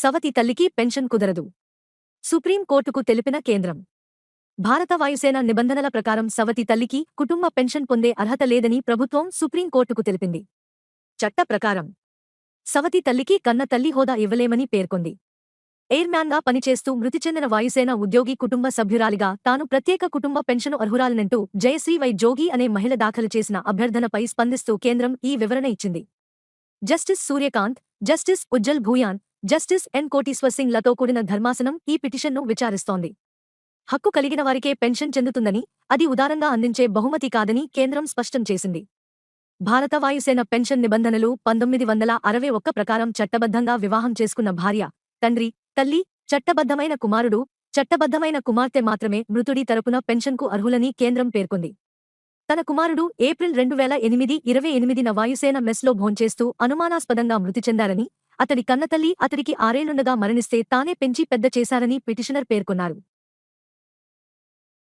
సవతి తల్లికి పెన్షన్ కుదరదు. సుప్రీం కోర్టుకు తెలిపిన కేంద్రం. భారత వాయుసేన నిబంధనల ప్రకారం సవతి తల్లికి కుటుంబ పెన్షన్ పొందే అర్హత లేదని ప్రభుత్వం సుప్రీం కోర్టుకు తెలిపింది. చట్ట ప్రకారం సవతి తల్లికి కన్న తల్లి హోదా ఇవ్వలేమని పేర్కొంది. ఎయిర్మ్యాన్గా పనిచేస్తూ మృతి చెందిన వాయుసేన ఉద్యోగి కుటుంబ సభ్యురాలిగా తాను ప్రత్యేక కుటుంబ పెన్షను అర్హురాలనంటూ జయశ్రీ వై జోగి అనే మహిళ దాఖలు చేసిన అభ్యర్థనపై స్పందిస్తూ కేంద్రం ఈ వివరణ ఇచ్చింది. Justice Suryakant justice Ujjal Bhuyan justice N Koteswar సింగ్లతో కూడిన ధర్మాసనం ఈ పిటిషన్ను విచారిస్తోంది. హక్కు కలిగిన వారికే పెన్షన్ చెందుతుందని అది ఉదారంగా అందించే బహుమతి కాదని కేంద్రం స్పష్టం చేసింది. భారత వాయుసేన పెన్షన్ నిబంధనలు పంతొమ్మిది వందల అరవై ఒక్క ప్రకారం చట్టబద్ధంగా వివాహం చేసుకున్న భార్య తండ్రి తల్లి చట్టబద్ధమైన కుమారుడు చట్టబద్ధమైన కుమార్తె మాత్రమే మృతుడి తరపున పెన్షన్కు అర్హులని కేంద్రం పేర్కొంది. తన కుమారుడు ఏప్రిల్ రెండు వేల ఎనిమిది ఇరవై ఎనిమిదిన వాయుసేన మెస్లో భోంచేస్తూ అనుమానాస్పదంగా మృతి చెందారని అతడి కన్నతల్లి అతడికి ఆరేళ్ళుండగా మరణిస్తే తానే పెంచి పెద్ద చేశారని పిటిషనర్ పేర్కొన్నారు.